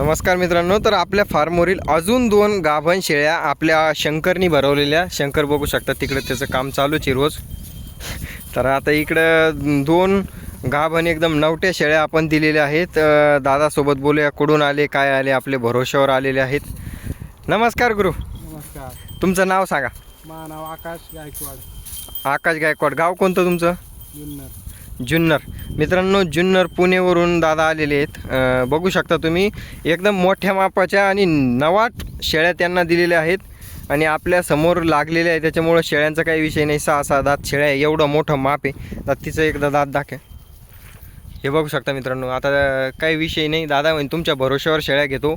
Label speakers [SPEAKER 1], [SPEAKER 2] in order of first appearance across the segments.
[SPEAKER 1] नमस्कार मित्रांनो तर आपल्या फार्मवरील अजून दोन गाभण शेळ्या आपल्या शंकरनी भरवलेल्या. शंकर बघू शकता तिकडे त्याचं काम चालूच आहे रोज. तर आता इकडं दोन गाभण एकदम नवट्या शेळ्या आपण दिलेल्या आहेत. दादासोबत बोलूया कुठून आले काय आले आपले भरोश्यावर आलेले आहेत. नमस्कार गुरु.
[SPEAKER 2] नमस्कार.
[SPEAKER 1] तुमचं नाव सांगा.
[SPEAKER 2] माझं नाव आकाश गायकवाड.
[SPEAKER 1] आकाश गायकवाड. गाव कोणतं तुमचं?
[SPEAKER 2] जुन्नर.
[SPEAKER 1] जुन्नर. मित्रांनो जुन्नर पुणेवरून दादा आलेले आहेत. बघू शकता तुम्ही एकदम मोठ्या मापाच्या आणि नवाट शेळ्या त्यांना दिलेल्या आहेत. आणि आपल्यासमोर लागलेल्या आहे त्याच्यामुळं शेळ्यांचा काही विषय नाही. सहा सहा दात शेळ्या आहे. एवढं मोठं माप आहे. दातीचं एकदा दात दाखव. हे बघू शकता मित्रांनो आता काही विषय नाही. दादा म्हणजे तुमच्या भरोश्यावर शेळ्या घेतो.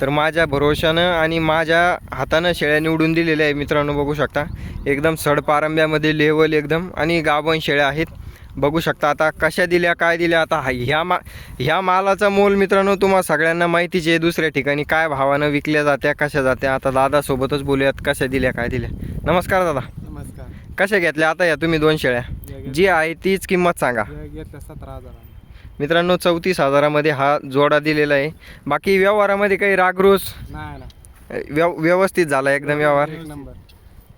[SPEAKER 1] तर माझ्या भरोशानं आणि माझ्या हातानं शेळ्या निवडून दिलेल्या आहे मित्रांनो बघू शकता. एकदम सडपारंब्यामध्ये लेवल एकदम. आणि गाभण शेळ्या आहेत. बघू शकता आता कशा दिल्या काय दिल्या आता ह्या मा ह्या मालाचा मोल मित्रांनो तुम्हाला सगळ्यांना माहितीच आहे दुसऱ्या ठिकाणी काय भावानं विकल्या जात्या कशा जात्या आता दादासोबतच बोलूयात कशा दिल्या काय दिल्या. नमस्कार दादा.
[SPEAKER 2] नमस्कार.
[SPEAKER 1] कशा घेतल्या? आता या तुम्ही दोन शेळ्या. जी आहे तीच किंमत सांगा.
[SPEAKER 2] घेतल्या सतरा हजार
[SPEAKER 1] मित्रांनो चौतीस हजारामध्ये हा जोडा दिलेला आहे. बाकी व्यवहारामध्ये काही रागरोस? व्यव व्यवस्थित झाला एकदम व्यवहार.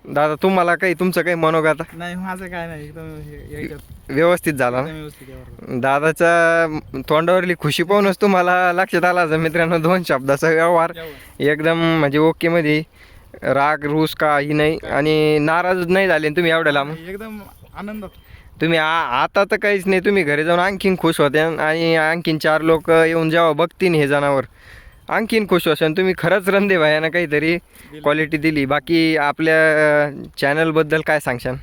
[SPEAKER 1] दादा तुम्हाला काही तुमचं काही मनोगत
[SPEAKER 2] नाही माझं काय नाही. एकदम हे-
[SPEAKER 1] व्यवस्थित झाला ना?
[SPEAKER 2] व्यवस्थित.
[SPEAKER 1] दादाच्या तोंडावरली खुशी पाहूनच तुम्हाला लक्षात आला असेल मित्रांनो दोन शब्दाचा व्यवहार. एकदम म्हणजे ओकेमध्ये राग रूस काही नाही. आणि नाराज नाही झाले ना तुम्ही एवढ्या लांब
[SPEAKER 2] एकदम आनंद
[SPEAKER 1] तुम्ही आ आता तर काहीच नाही. तुम्ही घरी जाऊन आणखीन खुश होते आणि आणखीन चार लोक येऊन जेव्हा बघतील हे जनावर. आणखीन खुश होशाल तुम्ही खरंच रंदे भायानं काहीतरी क्वालिटी दिली. बाकी आपल्या चॅनलबद्दल काय सांगशाल?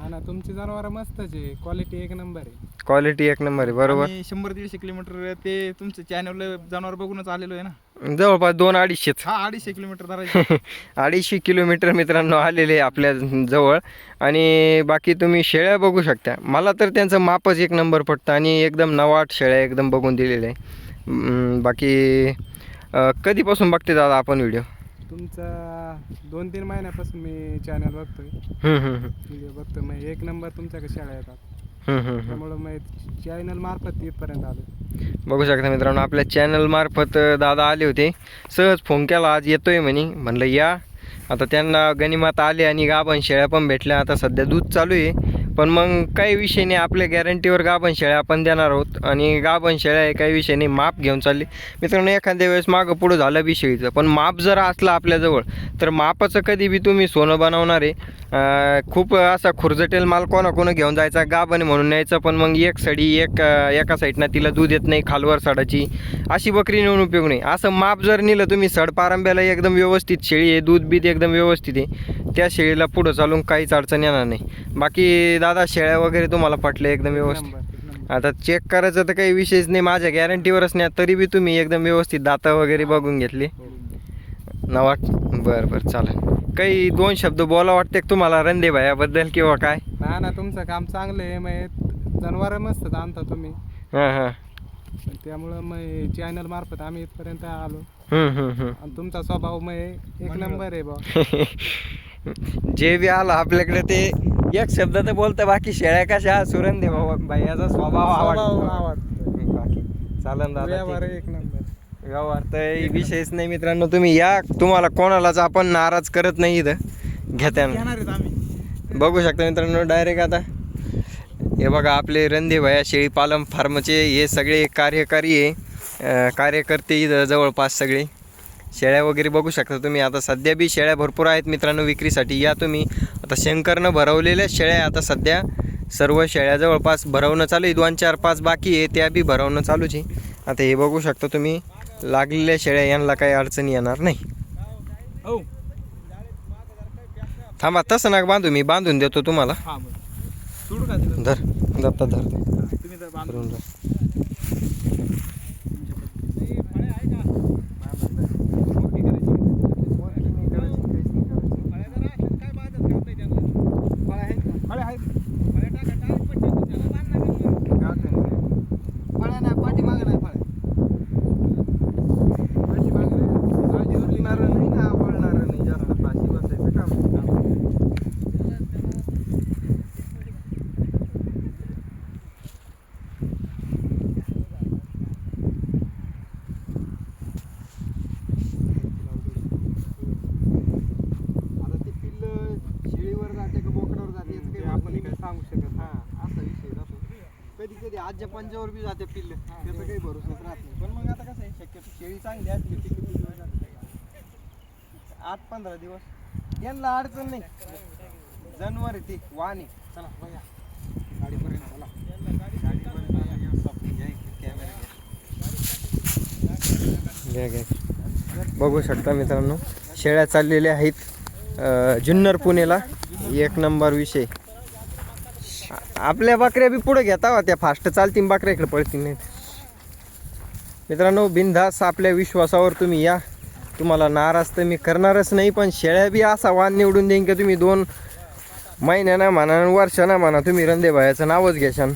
[SPEAKER 2] हा ना तुमची जनावर मस्तच आहे. क्वालिटी एक नंबर आहे.
[SPEAKER 1] क्वालिटी एक नंबर आहे बरोबर.
[SPEAKER 3] आम्ही शंभर दीडशे किलोमीटर ते तुमचं चॅनल जनावर बघूनच आलेलो आहे ना.
[SPEAKER 1] जवळपास दोन अडीचशेच.
[SPEAKER 3] हा अडीचशे किलोमीटर धरायचे.
[SPEAKER 1] अडीचशे किलोमीटर मित्रांनो आलेले आहे आपल्या जवळ. आणि बाकी तुम्ही शेळ्या बघू शकता. मला तर त्यांचं मापच एक नंबर पडतं आणि एकदम नवाट शेळ्या एकदम बघून दिलेल्या आहे. बाकी अं, कधीपासून बघते दादा आपण व्हिडिओ
[SPEAKER 2] तुमचा दोन तीन महिन्यापासून मी चॅनल बघतोय. व्हिडिओ बघतोय. मग एक नंबर तुमच्याकडे शाळा येतात. त्यामुळं मग चॅनल मार्फत इथपर्यंत आलो
[SPEAKER 1] बघू शकता मित्रांनो आपल्या चॅनलमार्फत दादा आले होते. सहज फोन केला आज येतोय म्हणे. म्हणलं या. आता त्यांना गणिमात आले आणि गाभण शेळ्या पण भेटल्या. आता सध्या दूध चालू आहे. पण मग काही विषय नाही आपल्या गॅरंटीवर गाभण शेळ्या आपण देणार आहोत. आणि गाभण शेळ्या आहे काही विषय नाही माप घेऊन चालली. मित्रांनो एखाद्या वेळेस मागं पुढं झालं बी शेळीचं. पण माप जर असलं आपल्याजवळ तर मापाचं कधी बी तुम्ही सोनं बनवणार आहे. खूप असा खुरजटेल माल कोणाकोणं घेऊन जायचा गाभण म्हणून न्यायचं. पण मग एक सडी एक एका साईडनं तिला दूध येत नाही खालवर सडाची. अशी बकरी नेऊन उपयोग नाही. असं माप जर नेलं तुम्ही सड पारंब्याला एकदम व्यवस्थित शेळी आहे दूध बीत एकदम व्यवस्थित आहे. त्या शेळीला पुढं चालून काहीच अडचण येणार नाही. बाकी दादा शेळ्या वगैरे तुम्हाला पटले एकदम व्यवस्थित. आता चेक करायचं तर काही विषयच नाही माझ्या गॅरंटीवरच नाही तरी बी तुम्ही एकदम व्यवस्थित दाता वगैरे बघून घेतली. नवाट बरं बरं चालेल. काही दोन शब्द बोला वाटते तुम्हाला रंदे भायाबद्दल किंवा काय?
[SPEAKER 2] ना ना तुमचं काम चांगलं आहे मग जनावर मस्त आणता तुम्ही.
[SPEAKER 1] हां हां.
[SPEAKER 2] त्यामुळं मग चॅनल मार्फत आम्ही इथपर्यंत आलो. आणि तुमचा स्वभाव मग एक नंबर आहे बा
[SPEAKER 1] जे बी आलं आपल्याकडे ते एक शब्द तर बोलतं बाकी शेळ्या कशा सुरंदे भाऊ भाईयाचा स्वभाव आवडतो बाकी चालन दादा.
[SPEAKER 2] एक नंबर.
[SPEAKER 1] व्यवहार तर विषयच नाही मित्रांनो तुम्ही या. तुम्हाला कोणालाच आपण नाराज करत नाही इथं. घेत्या बघू शकता मित्रांनो डायरेक्ट आता. हे बघा आपले रंदे भया शेळी पालम फार्मचे हे सगळे कार्यकारी आहे. कार्यकर्ते इथं जवळपास सगळे. शेळ्या वगैरे बघू शकता तुम्ही. आता सध्या बी शेळ्या भरपूर आहेत मित्रांनो विक्रीसाठी. या तुम्ही. आता शंकरनं भरवलेल्या शेळ्या आता सध्या सर्व शेळ्या जवळपास भरवणं चालू आहे. दोन चार पाच बाकी आहे. त्या बी भरवणं चालूच आहे. आता हे बघू शकता तुम्ही. लागलेल्या शेळ्या यांना काही अडचणी येणार नाही.
[SPEAKER 3] हो.
[SPEAKER 1] थांबा तसं ना बांधू. मी बांधून देतो तुम्हाला. धर. दत्ता धर धरून आजच्या पंचावर बी जाते पिल्ल. त्याचा काही भरोसाच राहत नाही.
[SPEAKER 2] पण मग आता कसं आहे शक्यतो शेळी चांगली असली की किती दिवस जाते
[SPEAKER 1] आठ पंधरा दिवस. यांना अडचण नाही. जनावर आहे ती वाहन आहे
[SPEAKER 2] चला बघा गाडीपर्यंत चला
[SPEAKER 1] घ्या. घ्या बघू शकता मित्रांनो शेळ्या चाललेल्या आहेत जुन्नर पुणेला. एक नंबर विषय. आपल्या बकऱ्या बी पुढे घेता हो, त्या फास्ट चालतील बकऱ्या इकडे पळतील नाहीत मित्रांनो बिनधास आपल्या विश्वासावर तुम्ही या. तुम्हाला नाराज तर मी करणारच नाही पण शेळ्या बी असा वाण निवडून देईन की तुम्ही दोन महिन्यानं म्हणा वर्षानं म्हणा तुम्ही रंदे भायाचं नावच घ्याशान.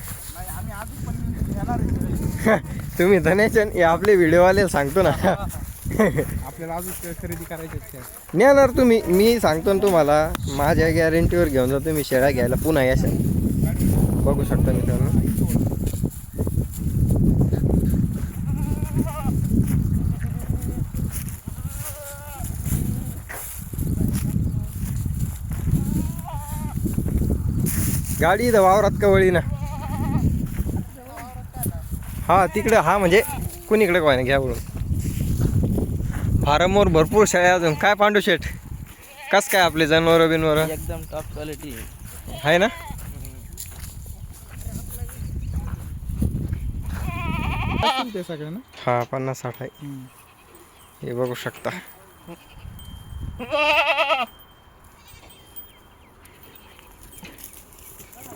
[SPEAKER 1] तुम्ही धनेशन हे आपले व्हिडिओवाले सांगतो ना.
[SPEAKER 2] आपल्याला अजून खरेदी करायची.
[SPEAKER 1] नेणार तुम्ही. मी सांगतो ना तुम्हाला माझ्या गॅरंटीवर घेऊन जा तुम्ही शेळ्या घ्यायला पुन्हा याशाल बघू शकता मित्रांनो. गाडी इथं वावरात का वळी ना हा तिकडं हा म्हणजे कुणीकडे काय ना घ्या बोलून फार्मवर भरपूर शेळ्या अजून. काय पांडू शेठ? कस काय आपले जनावर बिनवर?
[SPEAKER 3] एकदम टॉप क्वालिटी
[SPEAKER 1] आहे. ना?
[SPEAKER 2] असतील ते सगळे ना
[SPEAKER 1] हा पन्नास साठ आहे. हे बघू शकता.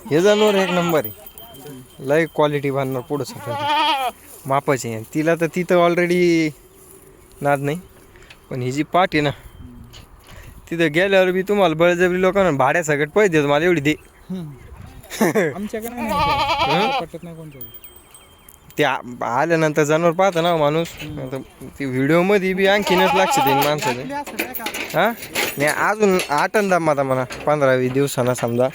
[SPEAKER 1] हे जनावर एक नंबर आहे. लय क्वालिटी बांधणार पुढं सगळं मापाची आहे. तिला तर तिथं ऑलरेडी नाद नाही. पण ही जी पाट आहे ना तिथं गेल्यावर बी तुम्हाला बळजबरी लोकांना भाड्या सगळ्यात पैसे देतो. मला एवढी दे.
[SPEAKER 2] आमच्याकडे नाही. पटत नाही कोणतं
[SPEAKER 1] ते आल्यानंतर जनावर पाहतं ना माणूस. आता ती व्हिडिओमध्ये बी आणखीनच लक्ष देईन माणसाने हा? नाही अजून आठंदा माझा म्हणा पंधरा वीस दिवसांना समजा.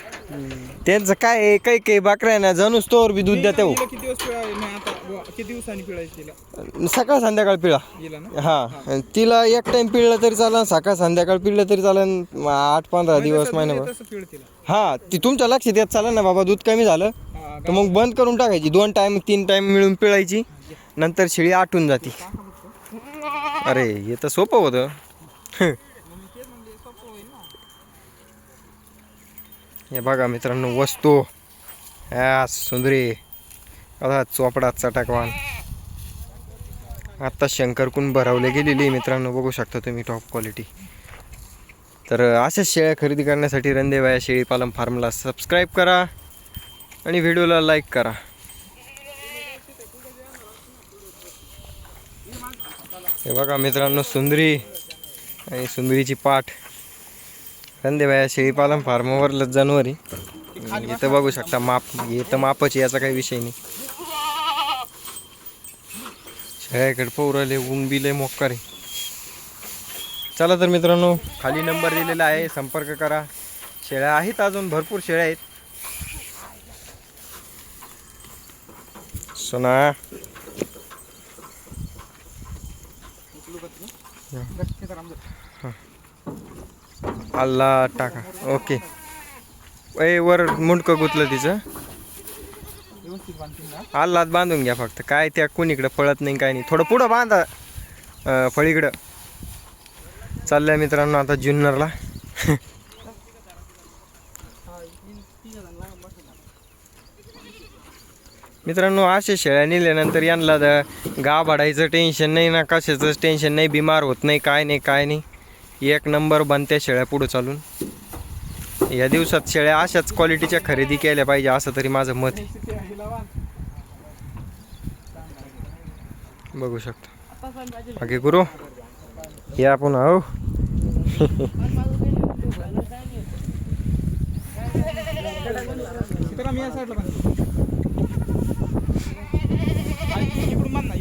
[SPEAKER 1] त्यांचं काय आहे, काही काही बकऱ्या आहे ना जणूच तोवर बी दूध देते हो.
[SPEAKER 3] हिला किती दिवस पिळा नाही आता व- किती दिवसांनी पिळायची तिला?
[SPEAKER 1] सकाळ संध्याकाळ पिळा.
[SPEAKER 3] हिला ना?
[SPEAKER 1] हा. तिला एक टाइम पिळलं तरी चालेल सकाळ संध्याकाळ पिळलं तरी चालेल म- आठ पंधरा दिवस महिनाभर.
[SPEAKER 3] दूध आहे तसं पिळ तिला.
[SPEAKER 1] हा ती तुमच्या लक्षात येत चालेल ना बाबा दूध कमी झालं.
[SPEAKER 3] हा,
[SPEAKER 1] तर मग बंद करून टाकायची. दोन टाइम तीन टाइम मिळून पिळायची. नंतर शेळी आटून जाती. अरे हे तर सोपं होतं. हे बघा मित्रांनो वस्तू. ह्या सुंदरी. बघा चोपडा चटाकवान. आत्ता शंकरकून भरवले गेलेली मित्रांनो बघू शकता तुम्ही टॉप क्वालिटी तर अशाच शेळ्या खरेदी करण्यासाठी रंदेवाया शेळीपालन फार्मला सबस्क्राईब करा. आणि व्हिडिओला लाईक करा. हे बघा मित्रांनो सुंदरी आणि सुंदरीची पाठ. रंदेबाया शेळीपालन फार्मवर जनवरी. इथं बघू शकता माप. हे तर मापच याचा काही विषय नाही. शेळ्याकडे पौराले ऊन बिले मोक्कार. चला तर मित्रांनो खाली नंबर दिलेला आहे संपर्क करा. शेळ्या आहेत अजून भरपूर शेळ्या आहेत. सोना अल्ला टाका ओके ए वर मुंडकं गुतलं तिचं
[SPEAKER 3] व्यवस्थित
[SPEAKER 1] आल्लात बांधून घ्या फक्त काय त्या कुणीकडं पळत नाही काय नाही थोडं पुढं बांधा फळीकडं चाललंय मित्रांनो आता जुन्नरला मित्रांनो असे शेळ्या नेल्यानंतर यांना द- गाव भाडायचं टेन्शन नाही ना कशाचंच टेन्शन नाही बिमार होत नाही काय नाही काय नाही. एक नंबर बनत्या शेळ्या पुढं चालून. या दिवसात शेळ्या अशाच क्वालिटीच्या खरेदी केल्या पाहिजे असं तरी माझं मत आहे. बघू शकता. बाकी गुरु या पुन्हा हो.
[SPEAKER 3] आम्ही या
[SPEAKER 1] ఇప్పుడు
[SPEAKER 3] మన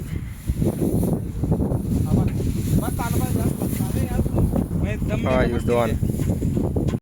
[SPEAKER 1] How
[SPEAKER 3] are
[SPEAKER 1] you
[SPEAKER 3] doing?